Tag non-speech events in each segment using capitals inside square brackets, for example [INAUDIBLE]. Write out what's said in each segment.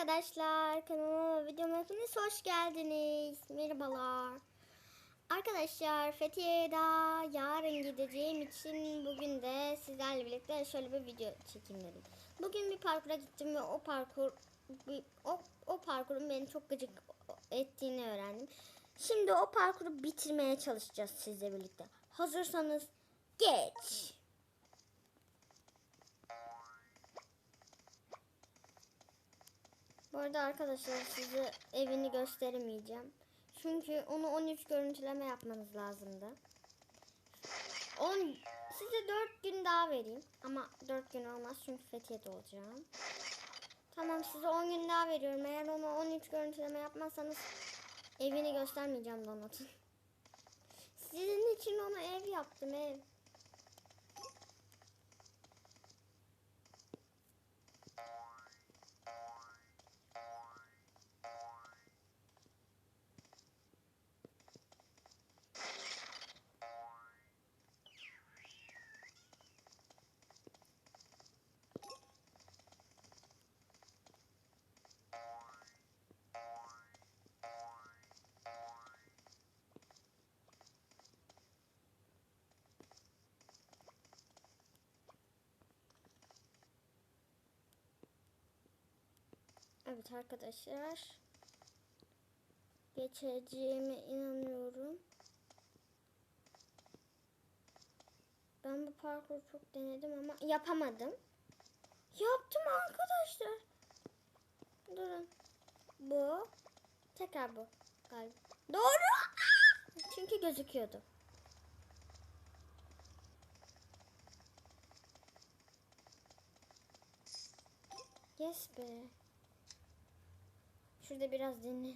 arkadaşlar. Kanalıma videoma hepiniz hoş geldiniz. Merhabalar. Arkadaşlar Fethiye'ye daha yarın gideceğim için bugün de sizlerle birlikte şöyle bir video çekeyim dedim. Bugün bir parkura gittim ve o parkur o, o parkurun beni çok gıcık ettiğini öğrendim. Şimdi o parkuru bitirmeye çalışacağız sizle birlikte. Hazırsanız geç. Bu arada arkadaşlar size evini gösteremeyeceğim. Çünkü onu 13 görüntüleme yapmanız lazımdı. 10 size 4 gün daha vereyim. Ama 4 gün olmaz çünkü Fethiye'de olacağım. Tamam size 10 gün daha veriyorum. Eğer onu 13 görüntüleme yapmazsanız evini göstermeyeceğim Donat'ın. Sizin için ona ev yaptım ev. Evet arkadaşlar. Geçeceğime inanıyorum. Ben bu parkuru çok denedim ama yapamadım. Yaptım arkadaşlar. Durun. Bu. Tekrar bu. Galiba. Doğru. Çünkü gözüküyordu. Yes be. Şurada biraz dinle.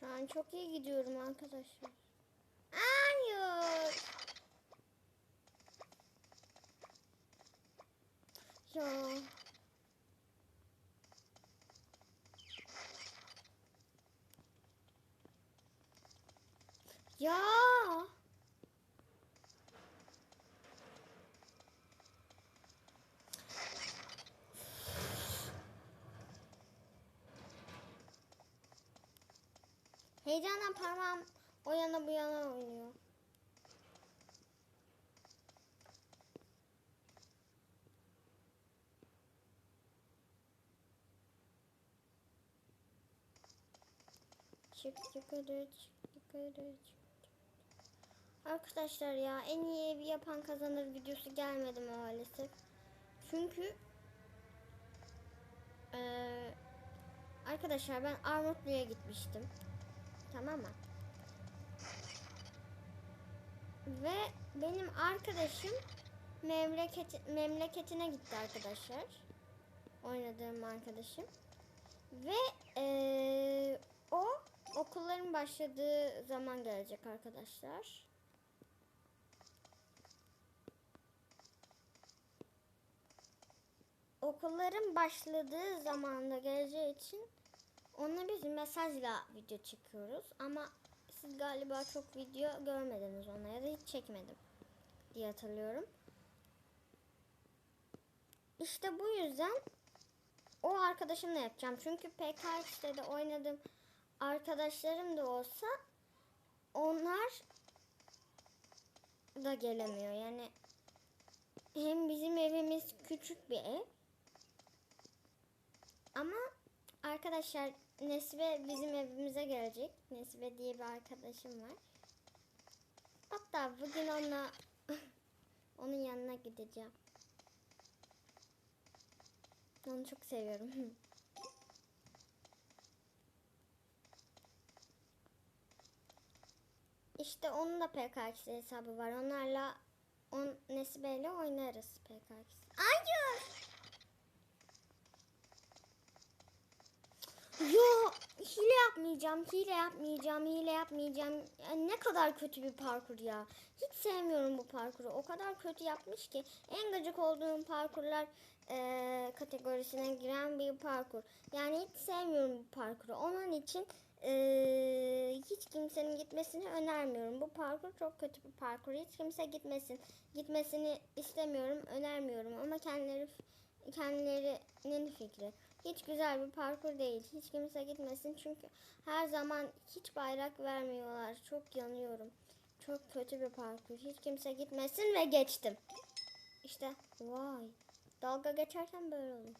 Şu an çok iyi gidiyorum arkadaşlar. Hayır. Ya. Ya. Heyecandan parmağım o yana bu yana oynuyor. Çık yukarı çık yukarı çık. Arkadaşlar ya en iyi evi yapan kazanır videosu gelmedi maalesef. Çünkü eee, arkadaşlar ben Armutlu'ya gitmiştim. Tamam mı? Ve benim arkadaşım memleket memleketine gitti arkadaşlar. Oynadığım arkadaşım. Ve eee, o okulların başladığı zaman gelecek arkadaşlar. Okulların başladığı zamanda geleceği için ona biz mesajla video çekiyoruz. Ama siz galiba çok video görmediniz ona ya da hiç çekmedim diye hatırlıyorum. İşte bu yüzden o arkadaşımla yapacağım. Çünkü PKX'de de oynadığım arkadaşlarım da olsa onlar da gelemiyor. Yani hem bizim evimiz küçük bir ev ama arkadaşlar Nesibe bizim evimize gelecek. Nesibe diye bir arkadaşım var. Hatta bugün onunla [LAUGHS] onun yanına gideceğim. Onu çok seviyorum. [LAUGHS] İşte onun da PKX hesabı var. Onlarla on Nesibe ile oynarız PKX. Hayır. Ya hile yapmayacağım, hile yapmayacağım, hile yapmayacağım. Ya ne kadar kötü bir parkur ya. Hiç sevmiyorum bu parkuru. O kadar kötü yapmış ki. En gıcık olduğum parkurlar eee, kategorisine giren bir parkur. Yani hiç sevmiyorum bu parkuru. Onun için eee, hiç kimsenin gitmesini önermiyorum. Bu parkur çok kötü bir parkur. Hiç kimse gitmesin. Gitmesini istemiyorum, önermiyorum. Ama kendileri kendilerinin fikri. Hiç güzel bir parkur değil. Hiç kimse gitmesin çünkü her zaman hiç bayrak vermiyorlar. Çok yanıyorum. Çok kötü bir parkur. Hiç kimse gitmesin ve geçtim. İşte vay. Dalga geçerken böyle oluyor.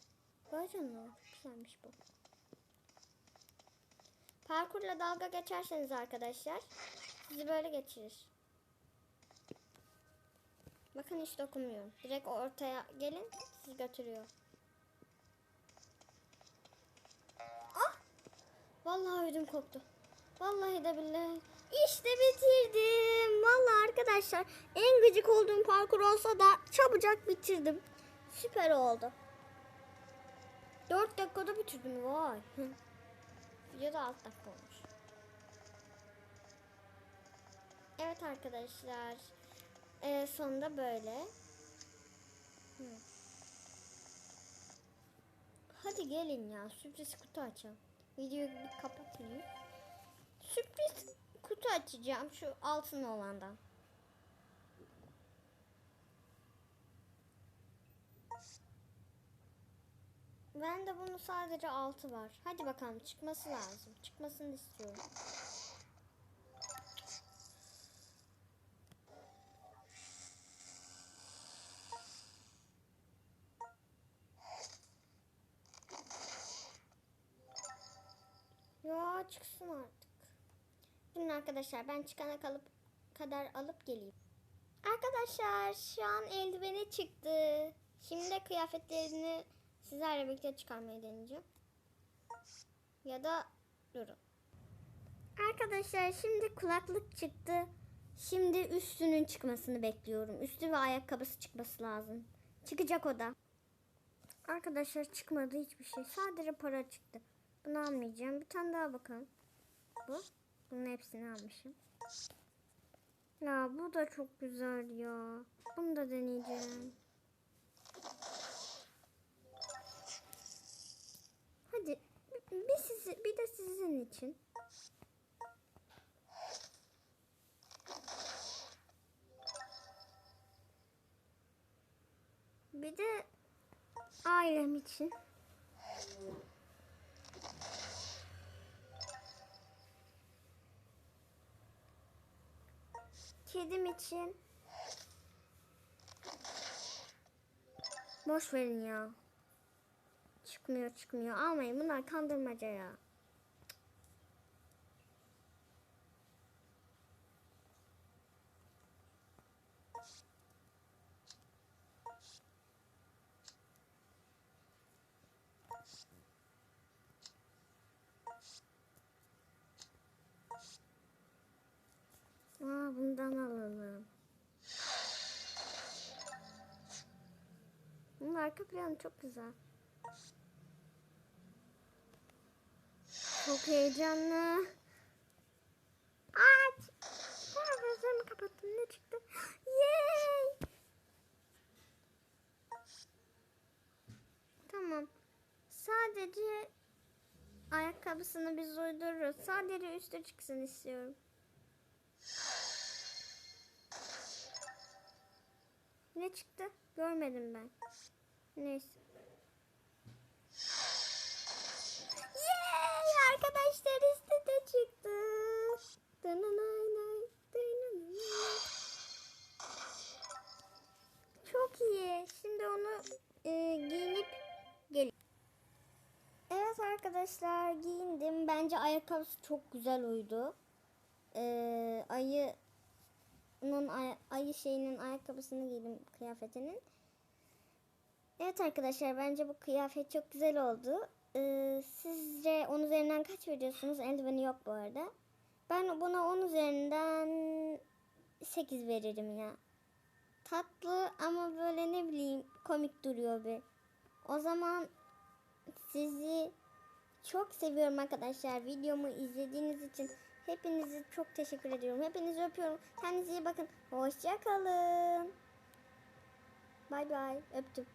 Vay canına güzelmiş bu. Parkurla dalga geçerseniz arkadaşlar sizi böyle geçirir. Bakın hiç dokunmuyorum. Direkt ortaya gelin sizi götürüyor. Vallahi ödüm koptu. Vallahi de billahi. İşte bitirdim. Vallahi arkadaşlar en gıcık olduğum parkur olsa da çabucak bitirdim. Süper oldu. 4 dakikada bitirdim. Vay. Hı. Videoda 6 dakika olmuş. Evet arkadaşlar. Ee, sonunda böyle. Hadi gelin ya sürpriz kutu açalım. Videoyu bir. Sürpriz kutu açacağım şu altın olandan. Ben de bunu sadece altı var. Hadi bakalım çıkması lazım. Çıkmasını istiyorum. Çıksın artık. Durun arkadaşlar ben çıkana kalıp kadar alıp geleyim. Arkadaşlar şu an eldiveni çıktı. Şimdi de kıyafetlerini sizlerle birlikte çıkarmayı deneyeceğim. Ya da durun. Arkadaşlar şimdi kulaklık çıktı. Şimdi üstünün çıkmasını bekliyorum. Üstü ve ayakkabısı çıkması lazım. Çıkacak o da. Arkadaşlar çıkmadı hiçbir şey. Sadece para çıktı. Bunu almayacağım. Bir tane daha bakalım. Bu. Bunun hepsini almışım. Ya bu da çok güzel ya. Bunu da deneyeceğim. Hadi bir, sizi bir de sizin için. Bir de ailem için. Kedim için. Boş verin ya. Çıkmıyor çıkmıyor. Almayın bunlar kandırmaca ya. Bundan alalım. Bunun arka planı çok güzel. Çok heyecanlı. Aç. Aa, gözlerimi kapattım. Ne çıktı? Yay. Tamam. Sadece ayakkabısını biz uydururuz. Sadece üstü çıksın istiyorum. Çıktı? Görmedim ben. Neyse. Yay! Arkadaşlar üstü de çıktı. Çok iyi. Şimdi onu e, giyinip gel. Evet arkadaşlar giyindim. Bence ayakkabısı çok güzel uydu. Ee, ayı ay- ayı şeyinin ayakkabısını giydim kıyafetinin. Evet arkadaşlar bence bu kıyafet çok güzel oldu. Ee, sizce 10 üzerinden kaç veriyorsunuz? Eldiveni yok bu arada. Ben buna 10 üzerinden 8 veririm ya. Tatlı ama böyle ne bileyim komik duruyor bir. O zaman sizi çok seviyorum arkadaşlar. Videomu izlediğiniz için hepinizi çok teşekkür ediyorum. Hepinizi öpüyorum. Kendinize iyi bakın. Hoşça kalın. Bay bay. Öptüm.